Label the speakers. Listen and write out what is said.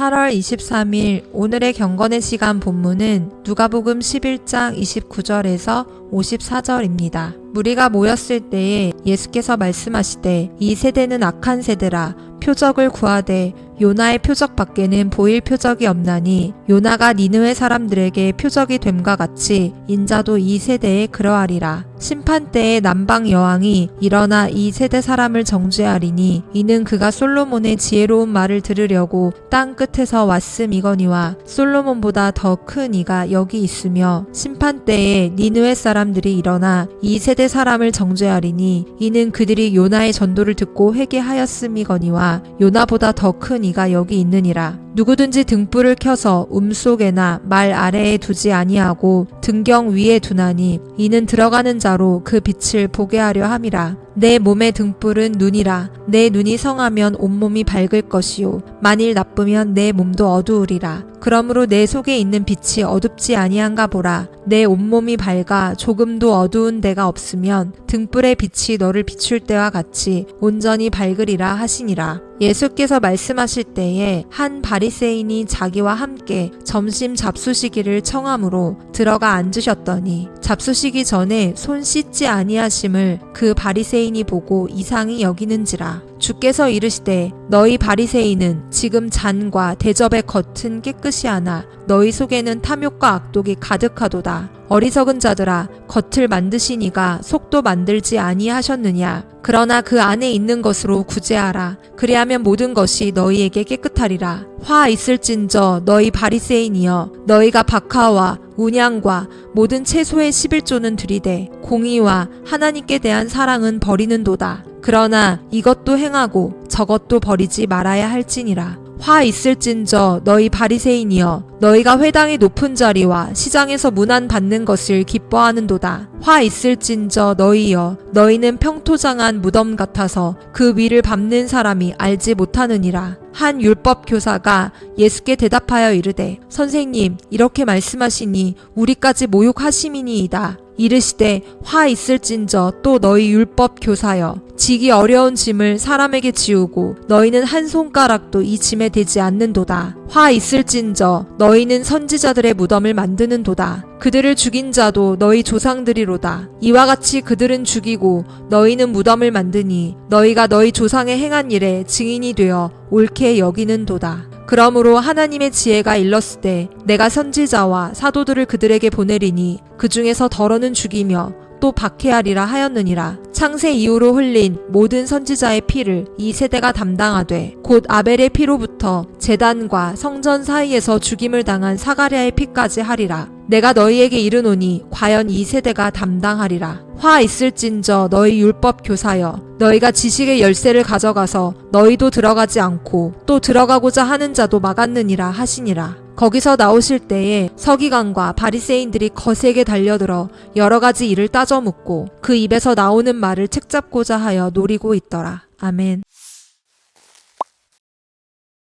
Speaker 1: 8월 23일 오늘의 경건의 시간 본문은 누가복음 11장 29절에서 54절입니다. 무리가 모였을 때에 예수께서 말씀하시되 이 세대는 악한 세대라 표적을 구하되 요나의 표적 밖에는 보일 표적이 없나니 요나가 니느웨 사람들에게 표적이 됨과 같이 인자도 이 세대에 그러하리라 심판 때에 남방 여왕이 일어나 이 세대 사람을 정죄하리니 이는 그가 솔로몬의 지혜로운 말을 들으려고 땅 끝에서 왔음이거니와 솔로몬보다 더 큰 이가 여기 있으며 심판 때에 니느웨 사람들이 일어나 이 세대 사람을 정죄하리니 이는 그들이 요나의 전도를 듣고 회개하였음이거니와 요나보다 더 큰 이가 여기 있느니라 누구든지 등불을 켜서 움 속에나 말 아래에 두지 아니하고 등경 위에 두나니 이는 들어가는 자로 그 빛을 보게 하려 함이라 내 몸의 등불은 눈이라. 내 눈이 성하면 온몸이 밝을 것이요. 만일 나쁘면 내 몸도 어두우리라. 그러므로 내 속에 있는 빛이 어둡지 아니한가 보라. 내 온몸이 밝아 조금도 어두운 데가 없으면 등불의 빛이 너를 비출 때와 같이 온전히 밝으리라 하시니라. 예수께서 말씀하실 때에 한 바리새인이 자기와 함께 점심 잡수시기를 청함으로 들어가 앉으셨더니 잡수시기 전에 손 씻지 아니하심을 그 바리새인이 보고 이상히 여기는지라 주께서 이르시되 너희 바리새인은 지금 잔과 대접의 겉은 깨끗이 하나 너희 속에는 탐욕과 악독이 가득하도다. 어리석은 자들아 겉을 만드시니가 속도 만들지 아니하셨느냐? 그러나 그 안에 있는 것으로 구제하라. 그리하면 모든 것이 너희에게 깨끗하리라. 화 있을진저 너희 바리새인이여 너희가 박하와 운양과 모든 채소의 11조는 들이되 공의와 하나님께 대한 사랑은 버리는도다 그러나 이것도 행하고 저것도 버리지 말아야 할지니라. 화 있을진저 너희 바리새인이여 너희가 회당의 높은 자리와 시장에서 문안 받는 것을 기뻐하는도다. 화 있을진저 너희여 너희는 평토장한 무덤 같아서 그 위를 밟는 사람이 알지 못하느니라 한 율법 교사가 예수께 대답하여 이르되 선생님 이렇게 말씀하시니 우리까지 모욕하심이니이다. 이르시되 화 있을진저 또 너희 율법 교사여 지기 어려운 짐을 사람에게 지우고 너희는 한 손가락도 이 짐에 대지 않는도다 화 있을진저 너희는 선지자들의 무덤을 만드는 도다. 그들을 죽인 자도 너희 조상들이로다. 이와 같이 그들은 죽이고 너희는 무덤을 만드니 너희가 너희 조상의 행한 일에 증인이 되어 옳게 여기는 도다. 그러므로 하나님의 지혜가 일렀을 때 내가 선지자와 사도들을 그들에게 보내리니 그 중에서 덜어는 죽이며 또 박해하리라 하였느니라 창세 이후로 흘린 모든 선지자의 피를 이 세대가 담당하되 곧 아벨의 피로부터 제단과 성전 사이에서 죽임을 당한 사가랴의 피까지 하리라 내가 너희에게 이르노니 과연 이 세대가 담당하리라 화 있을진저 너희 율법 교사여 너희가 지식의 열쇠를 가져가서 너희도 들어가지 않고 또 들어가고자 하는 자도 막았느니라 하시니라 거기서 나오실 때에 서기관과 바리새인들이 거세게 달려들어 여러 가지 일을 따져 묻고 그 입에서 나오는 말을 책잡고자 하여 노리고 있더라. 아멘.